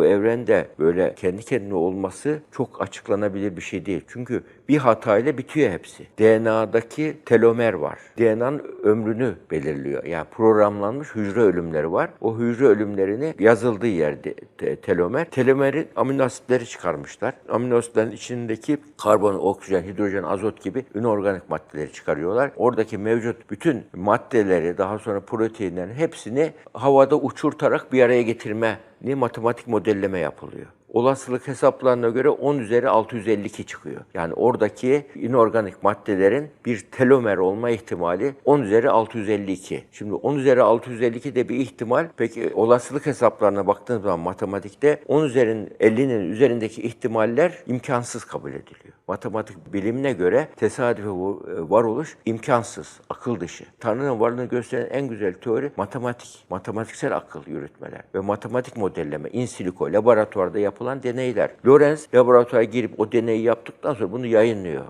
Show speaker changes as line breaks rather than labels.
bu evrende böyle kendi kendine olması çok açıklanabilir bir şey değil. Çünkü bir hatayla bitiyor hepsi. DNA'daki telomer var. DNA'nın ömrünü belirliyor. Yani programlanmış hücre ölümleri var. O hücre ölümlerini yazıldığı yerde te- telomer. Telomerin amino asitleri çıkarmışlar. Amino asitlerin içindeki karbon, oksijen, hidrojen, azot gibi inorganik maddeleri çıkarıyorlar. Oradaki mevcut bütün maddeleri daha sonra proteinlerin hepsini havada uçurtarak bir araya getirme matematik modelleme yapılıyor. Olasılık hesaplarına göre 10 üzeri 652 çıkıyor. Yani oradaki inorganik maddelerin bir telomer olma ihtimali 10 üzeri 652. Şimdi 10 üzeri 652 de bir ihtimal. Peki olasılık hesaplarına baktığınız zaman matematikte 10 üzerin 50'nin üzerindeki ihtimaller imkansız kabul ediliyor. Matematik bilimine göre tesadüfe vu- varoluş imkansız, akıl dışı. Tanrı'nın varlığını gösteren en güzel teori matematik, matematiksel akıl yürütmeler ve matematik modelleme, in silico, laboratuvarda yapılan deneyler. Lorenz laboratuvara girip o deneyi yaptıktan sonra bunu yayınlıyor.